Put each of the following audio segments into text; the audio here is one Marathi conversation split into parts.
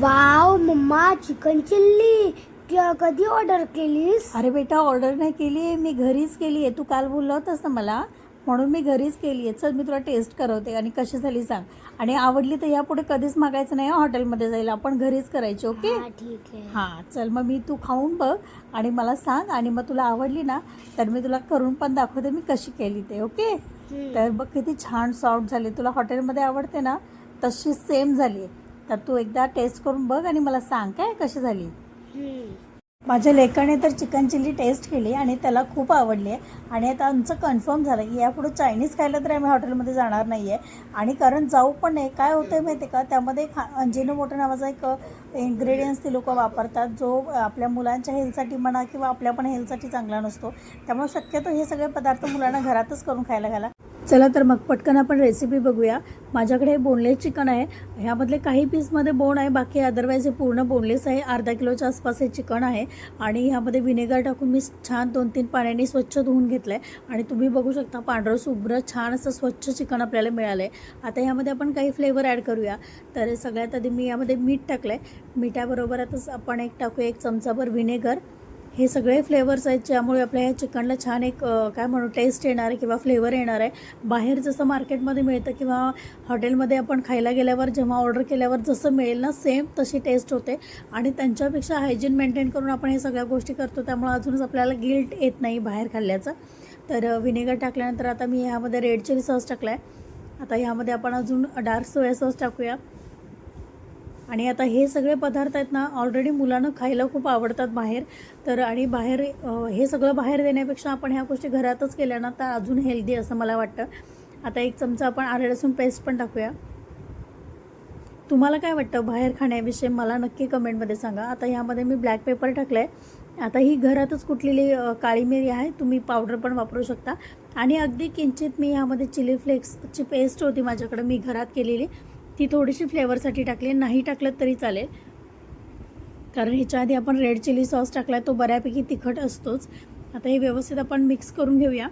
वाव मम्मा चिकन चिल्ली कधी ऑर्डर केलीस? अरे बेटा ऑर्डर नाही केली. आहे मी घरीच केली आहे. तू काल बोलला होतास ना मला? म्हणून मी घरीच केली आहे. चल मी तुला टेस्ट करवते आणि कशी झाली सांग. आणि आवडली तर यापुढे कधीच मागायचं नाही हॉटेलमध्ये जायला. आपण घरीच करायची ओके हा ठीक आहे. हां चल मग मी तू खाऊन बघ आणि मला सांग. आणि मग तुला आवडली ना तर मी तुला करून पण दाखवते मी कशी केली ते ओके. तर बघ किती छान सॉफ्ट झाली. तुला हॉटेलमध्ये आवडते ना तशी सेम झाली आहे. तर तू एकदा टेस्ट करून बघ आणि मला सांग काय कशी झाली. माझ्या लेकाने तर चिकन चिल्ली टेस्ट केली आणि त्याला खूप आवडली आहे. आणि आता आमचं कन्फर्म झालं की यापुढे चायनीज खायला तर आम्ही हॉटेलमध्ये जाणार नाही आहे आणि कारण जाऊ पण नाही काय होतं आहे माहिती आहे का? त्यामध्ये एक अंजिनो मोठं नावाचा एक इन्ग्रेडियंट्स ते लोक वापरतात जो आपल्या मुलांच्या हेल्थसाठी म्हणा किंवा आपल्या पण हेल्थसाठी चांगला नसतो. त्यामुळे शक्यतो हे सगळे पदार्थ मुलांना घरातच करून खायला घाला. चला तर मग पटकन आपण रेसिपी बघूया. माझ्याकडे हे बोनलेस चिकन आहे. ह्यामधले काही पीसमध्ये बोन आहे बाकी अदरवाईज हे पूर्ण बोनलेस आहे. अर्धा किलोच्या आसपास हे चिकन आहे. आणि ह्यामध्ये व्हिनेगर टाकून मी छान दोन तीन पाण्याने स्वच्छ धुवून घेतलं आहे आणि तुम्ही बघू शकता पांढरं शुभ्र छान असं स्वच्छ चिकन आपल्याला मिळालं आहे आता ह्यामध्ये आपण काही फ्लेवर ॲड करूया. तर सगळ्यात आधी मी यामध्ये मीठ टाकलं आहे मिठाबरोबर आताच आपण एक टाकूया एक चमचाभर व्हिनेगर हे सगळे फ्लेवर्स आहेत ज्यामुळे आपल्या ह्या चिकनला छान एक काय म्हणू टेस्ट येणार आहे किंवा फ्लेवर येणार आहे. बाहेर जसं मार्केटमध्ये मिळतं किंवा हॉटेलमध्ये आपण खायला गेल्यावर जेव्हा ऑर्डर केल्यावर जसं मिळेल ना सेम तशी टेस्ट होते. आणि त्यांच्यापेक्षा हायजीन मेंटेन करून आपण हे सगळ्या गोष्टी करतो त्यामुळे अजूनच आपल्याला गिल्ट येत नाही बाहेर खाल्ल्याचं. तर व्हिनेगर टाकल्यानंतर आता मी ह्यामध्ये रेड चिली सॉस टाकला आहे आता ह्यामध्ये आपण अजून डार्क सोया सॉस टाकूया. आणि आता हे सगळे पदार्थ आहेत ना ऑलरेडी मुलांना खायला खूप आवडतात बाहेर. तर आणि बाहेर हे सगळं बाहेर देण्यापेक्षा आपण ह्या गोष्टी घरातच केल्या ना तर अजून हेल्दी असं मला वाटतं. आता एक चमचा आपण आले लसूण पेस्ट पण टाकूया. तुम्हाला काय वाटतं बाहेर खाण्याविषयी? मला नक्की कमेंटमध्ये सांगा. आता ह्यामध्ये मी ब्लॅक पेपर टाकलं आहे आता ही घरातच कुठलेली काळी मिरी आहे तुम्ही पावडर पण वापरू शकता. आणि अगदी किंचित मी ह्यामध्ये चिली फ्लेक्सची पेस्ट होती माझ्याकडे मी घरात केलेली. ती थोडीशी फ्लेवरसाठी टाकली नाही टाकलं तरी चालेल. कारण ह्याच्या आधी आपण रेड चिली सॉस टाकला तो बऱ्यापैकी तिखट असतोच. आता हे व्यवस्थित आपण मिक्स करून घेऊया.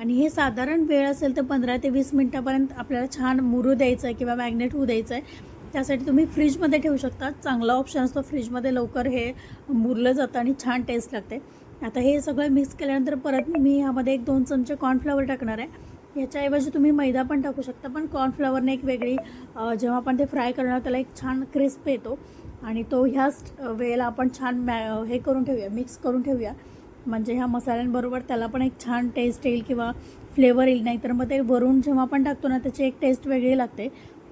आणि हे साधारण वेळ असेल तर पंधरा ते वीस मिनटापर्यंत आपल्याला छान मुरू द्यायचं आहे किंवा मॅग्नेट होऊ द्यायचं आहे त्यासाठी तुम्ही फ्रीजमध्ये ठेवू शकता. चांगला ऑप्शन असतो. फ्रीजमध्ये लवकर हे मुरलं जातं आणि छान टेस्ट लागते. आता हे सगळं मिक्स केल्यानंतर परत मी ह्यामध्ये एक दोन चमचे कॉर्नफ्लॉवर टाकणार आहे. याच्याऐवजी तुम्ही मैदा पण टाकू शकता पण कॉर्नफ्लॉवरने एक वेगळी जेव्हा आपण ते फ्राय करणार त्याला एक छान क्रिस्प येतो. आणि तो ह्याच वेळेला आपण छान मॅ हे करून ठेवूया मिक्स करून ठेवूया. म्हणजे ह्या मसाल्यांबरोबर त्याला पण एक छान टेस्ट येईल किंवा फ्लेवर येईल नाही तर मग ते वरून जेव्हा आपण टाकतो ना त्याची एक टेस्ट वेगळी लागते.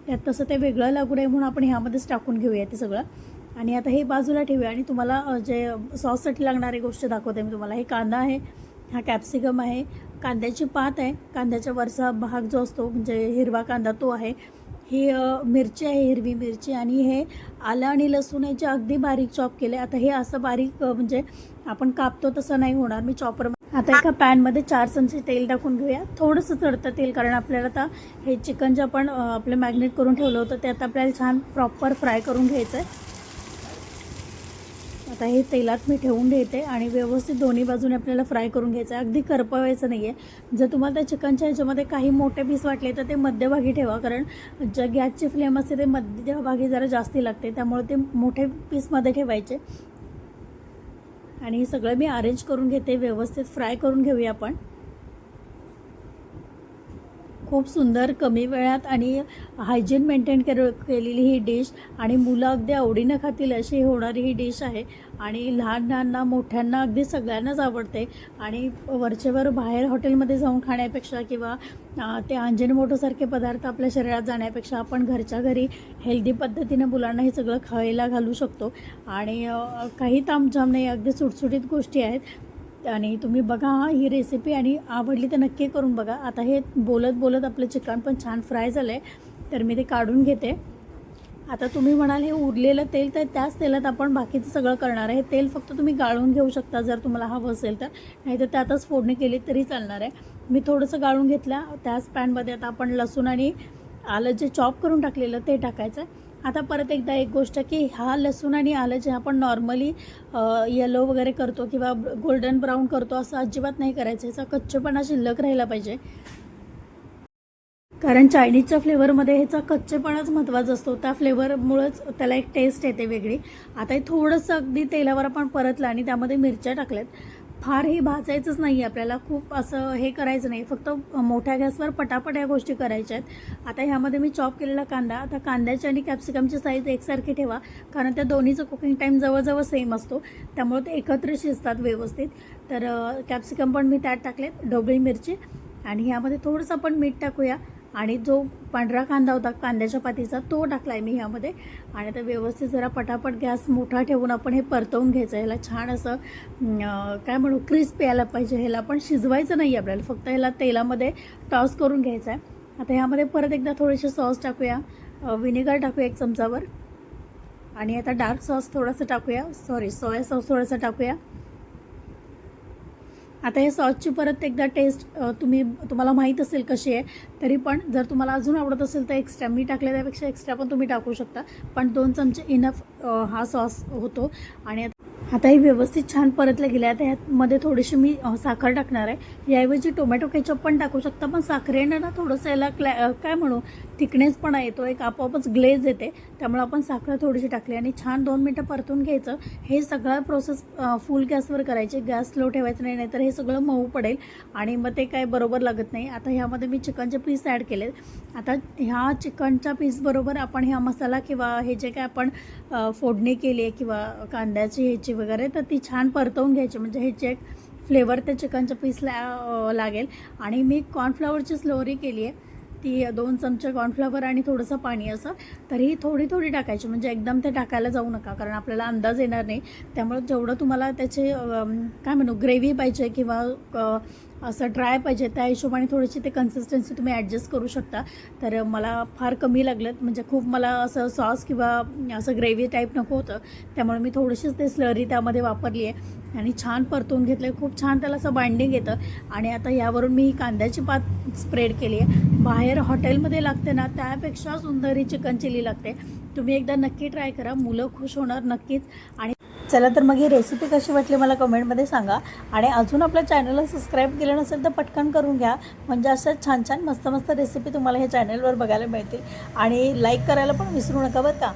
त्यात तसं ते वेगळं लागू नये म्हणून आपण ह्यामध्येच टाकून घेऊया ते सगळं. आणि आता हे बाजूला ठेवूया. आणि तुम्हाला जे सॉससाठी लागणारी गोष्ट दाखवते मी तुम्हाला. हे कांदा आहे हा कॅप्सिकम आहे. कांद्याची पात आहे. कांद्याच्या वरचा भाग जो असतो म्हणजे हिरवा कांदा तो आहे. ही मिरची आहे हिरवी मिरची आणि हे आलं आणि लसूण याचे अगदी बारीक चॉप केले. आता हे असं बारीक म्हणजे आपण कापतो तसं नाही होणार. मी चॉपर आता एका पॅनमध्ये चार चमचे तेल टाकून घेऊया. थोडंसं चढतं तेल कारण आपल्याला आता हे चिकन जे आपण आपलं मॅग्नेट करून ठेवलं होतं ते आता आपल्याला छान प्रॉपर फ्राय करून घ्यायचं आहे आता हे तेलात मी ठेवून घेते आणि व्यवस्थित दोन्ही बाजूने आपल्याला फ्राय करून घ्यायचं आहे. अगदी करपवायचं नाही आहे जर तुम्हाला त्या चिकनच्या ह्याच्यामध्ये काही मोठे पीस वाटले तर ते मध्यभागी ठेवा कारण ज्या गॅसची फ्लेम असते ते मध्यभागी जरा जास्ती लागते त्यामुळे ते मोठे पीसमध्ये ठेवायचे. आणि हे सगळं मी अरेंज करून घेते व्यवस्थित फ्राय करून घेऊया आपण. खूप सुंदर कमी वेळात आणि हायजीन मेंटेन के केलेली ही डिश आणि मुलं अगदी आवडीनं खातील अशी होणारी ही डिश आहे. आणि लहानांना मोठ्यांना अगदी सगळ्यांनाच आवडते. आणि वरचेवर बाहेर हॉटेलमध्ये जाऊन खाण्यापेक्षा किंवा ते ते अंजनमोटोसारखे पदार्थ आपल्या शरीरात जाण्यापेक्षा आपण घरच्या घरी हेल्दी पद्धतीने मुलांना हे सगळं खायला घालू शकतो. आणि काही तामझाम नाही अगदी सुटसुटीत गोष्टी आहेत. आणि तुम्ही बघा ही रेसिपी आणि आवडली तर नक्की करून बघा. आता हे बोलत बोलत आपलं चिकन पण छान फ्राय झालं आहे तर मी ते काढून घेते. आता तुम्ही म्हणाल हे उरलेलं तेल तर त्याच तेलात आपण बाकीचं सगळं करणार आहे. हे तेल फक्त तुम्ही गाळून घेऊ शकता जर तुम्हाला हवं असेल तर. नाहीतर त्यातच फोडणी केली तरी चालणार आहे. मी थोडंसं गाळून घेतलं त्याच पॅनमध्ये आता आपण लसूण आणि आलं जे चॉप करून टाकलेलं ते टाकायचं. आहे आता परत एकदा एक गोष्ट की हा लसूण आणि आलं जे आपण नॉर्मली येलो वगैरे करतो किंवा गोल्डन ब्राऊन करतो असं अजिबात नाही करायचं. याचा कच्चेपणा शिल्लक राहिला पाहिजे. कारण चायनीजच्या फ्लेवरमध्ये ह्याचा कच्चेपणाच महत्त्वाचा असतो. त्या फ्लेवरमुळंच त्याला एक टेस्ट येते वेगळी. आता हे थोडंसं अगदी तेलावर आपण परतलं आणि त्यामध्ये मिरच्या टाकल्यात. फार हे भाजायचंच नाही आपल्याला. खूप असं हे करायचं नाही. फक्त मोठ्या गॅसवर पटापट या गोष्टी करायच्या आहेत. आता ह्यामध्ये मी चॉप केलेला कांदा. आता कांद्याची आणि कॅप्सिकमची साईज एकसारखी ठेवा. कारण त्या दोन्हीचं कुकिंग टाईम जवळजवळ सेम असतो. त्यामुळे ते एकत्र शिजतात व्यवस्थित. तर कॅप्सिकम पण मी त्यात टाकलेत. ढोबळी मिरची. आणि ह्यामध्ये थोडंसं आपण मीठ टाकूया. आणि जो पांढरा कांदा होता कांद्याच्या पातीचा तो टाकला आहे मी ह्यामध्ये. आणि आता व्यवस्थित जरा पटापट गॅस मोठा ठेवून आपण हे परतवून घ्यायचं. ह्याला छान असं काय म्हणू क्रिस्प यायला पाहिजे. ह्याला पण शिजवायचं नाही आपल्याला. फक्त ह्याला तेलामध्ये टॉस करून घ्यायचं आहे. आता ह्यामध्ये परत एकदा थोडेसे सॉस टाकूया. विनेगर टाकूया एक चमचावर. आणि आता डार्क सॉस थोडंसं टाकूया. सॉरी सोया सॉस थोडंसं टाकूया. आता हे सॉसची परत एकदा टेस्ट तुम्ही तुम्हाला माहीत असेल कशी आहे तरी पण जर तुम्हाला अजून आवडत असेल तर एक्स्ट्रा मी टाकले त्यापेक्षा एक्स्ट्रा पण तुम्ही टाकू शकता. पण दोन चमचे इनफ हा सॉस होतो. आणि आता- हे व्यवस्थित छान परतले गेले आता ह्यामध्ये थोडीशी मी साखर टाकणार आहे. याऐवजी टोमॅटो केचप पण टाकू शकता पण साखरेनं ना थोडंसं याला क्लॅ काय म्हणू थिकनेसपणा येतो एक आपोआपच ग्लेज येते. त्यामुळे आपण साखर थोडीशी टाकली आणि छान दोन मिनटं परतून घ्यायचं. हे सगळं प्रोसेस फुल गॅसवर करायचे. गॅस स्लो ठेवायचं नाही नाहीतर हे सगळं मऊ पडेल आणि मग ते काय बरोबर लागत नाही. आता ह्यामध्ये मी चिकनचे पीस ॲड केले आता ह्या चिकनच्या पीसबरोबर आपण ह्या मसाला किंवा हे जे काय आपण फोडणी केली आहे किंवा कांद्याची ह्याची वगैरे तर ती छान परतवून घ्यायची. म्हणजे हे एक फ्लेवर त्या चिकनच्या पीसला लागेल. आणि मी कॉर्नफ्लॉवरची स्लोरी केली आहे. ती दोन चमचे कॉर्नफ्लॉवर आणि थोडंसं पाणी असं तर ही थोडी थोडी टाकायची. म्हणजे एकदम ते टाकायला जाऊ नका कारण आपल्याला अंदाज येणार नाही. त्यामुळे जेवढं तुम्हाला त्याचे काय म्हणू ग्रेव्ही पाहिजे किंवा असं ड्राय पाहिजे. त्या हिशोबाने थोडीशी ते कन्सिस्टन्सी तुम्ही ॲडजस्ट करू शकता. तर मला फार कमी लागलं. म्हणजे खूप मला असं सॉस किंवा असं ग्रेव्ही टाईप नको होतं. त्यामुळे मी थोडीशीच ते स्लरी त्यामध्ये वापरली आहे. आणि छान परतून घेतलं खूप छान त्याला असं बाइंडिंग येतं. आणि आता यावरून मी ही कांद्याची पात स्प्रेड केली आहे. बाहेर हॉटेलमध्ये लागते ना त्यापेक्षा सुंदर ही चिकन चिली लागते. तुम्ही एकदा नक्की ट्राय करा. मुलं खुश होणार नक्कीच. आणि चला तर मग ही रेसिपी कशी वाटली मला कमेंटमध्ये सांगा. आणि अजून आपल्या चॅनलला सबस्क्राईब केलं नसेल तर पटकन करून घ्या. म्हणजे अशा छान छान मस्त मस्त रेसिपी तुम्हाला ह्या चॅनलवर बघायला मिळतील. आणि लाईक करायला पण विसरू नका बरं का.